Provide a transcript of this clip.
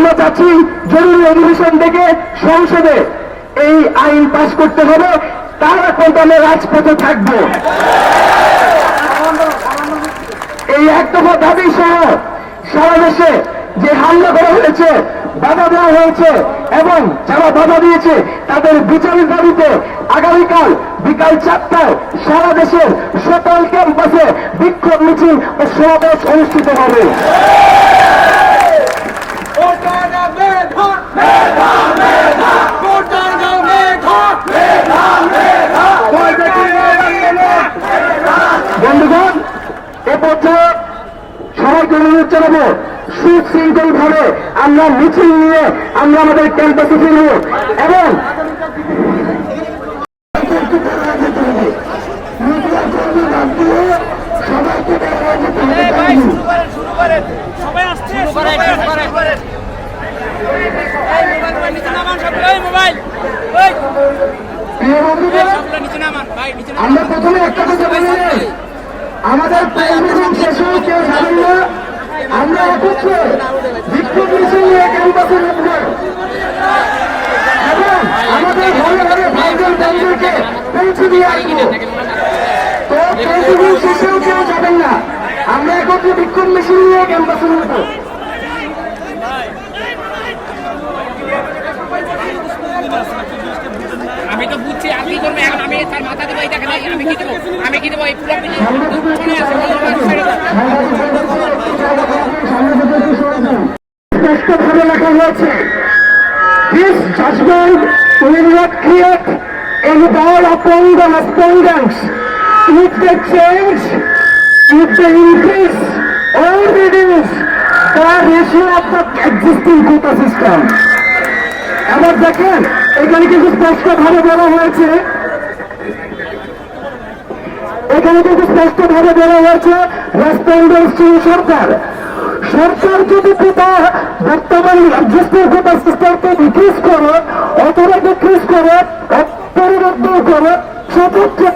আমরা চাচ্ছি জরুরি অধিবেশন থেকে সংসদে এই আইন পাশ করতে হবে। তার পর্যন্ত আমরা রাজপথে থাকব। এই এক দফা দাবি সহ সারা দেশে যে হামলা করা হয়েছে, বাধা দেওয়া হয়েছে এবং যারা বাধা দিয়েছে, তাদের বিচারের দাবিতে আগামীকাল বিকাল চারটায় সারা দেশের সকল ক্যাম্পাসে বিক্ষোভ মিছিল ও সমাবেশ অনুষ্ঠিত হবে। পর্যায়ে সবাইকে অনুরোধ জানাব সুশৃঙ্খল ভাবে আমরা মিছিল নিয়ে আমরা আমাদের ক্যাম্পাসে ফিরব এবং আমরা প্রথমে একটা কথা বলে। আমাদের কেউ যাবেন না। আমরা একত্রে বিক্ষোভ মিছিল নিয়ে এবং আমাদের ঘরে ঘরে ভাইদের বোনদেরকে পৌঁছে দিয়ে কেউ যাবেন না। আমরা একত্রে নিয়ে আমি তো বুঝছি আর কি করবে এখন আমি তার মাথা দেবো এই দেখেন আমি কি দেবো আমি কি দেবো এই পুরো মনে মনে স্পষ্টভাবে লেখা হয়েছে This judgment will not create any doubt upon the respondents if they change, if they increase or reduce the ratio of the existing quota system. এবার দেখেন এখানে কিন্তু স্পষ্টভাবে বলা হয়েছে এখানে কিন্তু স্পষ্টভাবে বলা হয়েছে ছিল সরকার সরকার যদি কোটা বর্তমান এক্সিস্টিং কোটা সিস্টেমকে ডিক্রিজ করে অথবা ডিক্রিজ করে পরিবর্তন করে সেক্ষেত্রে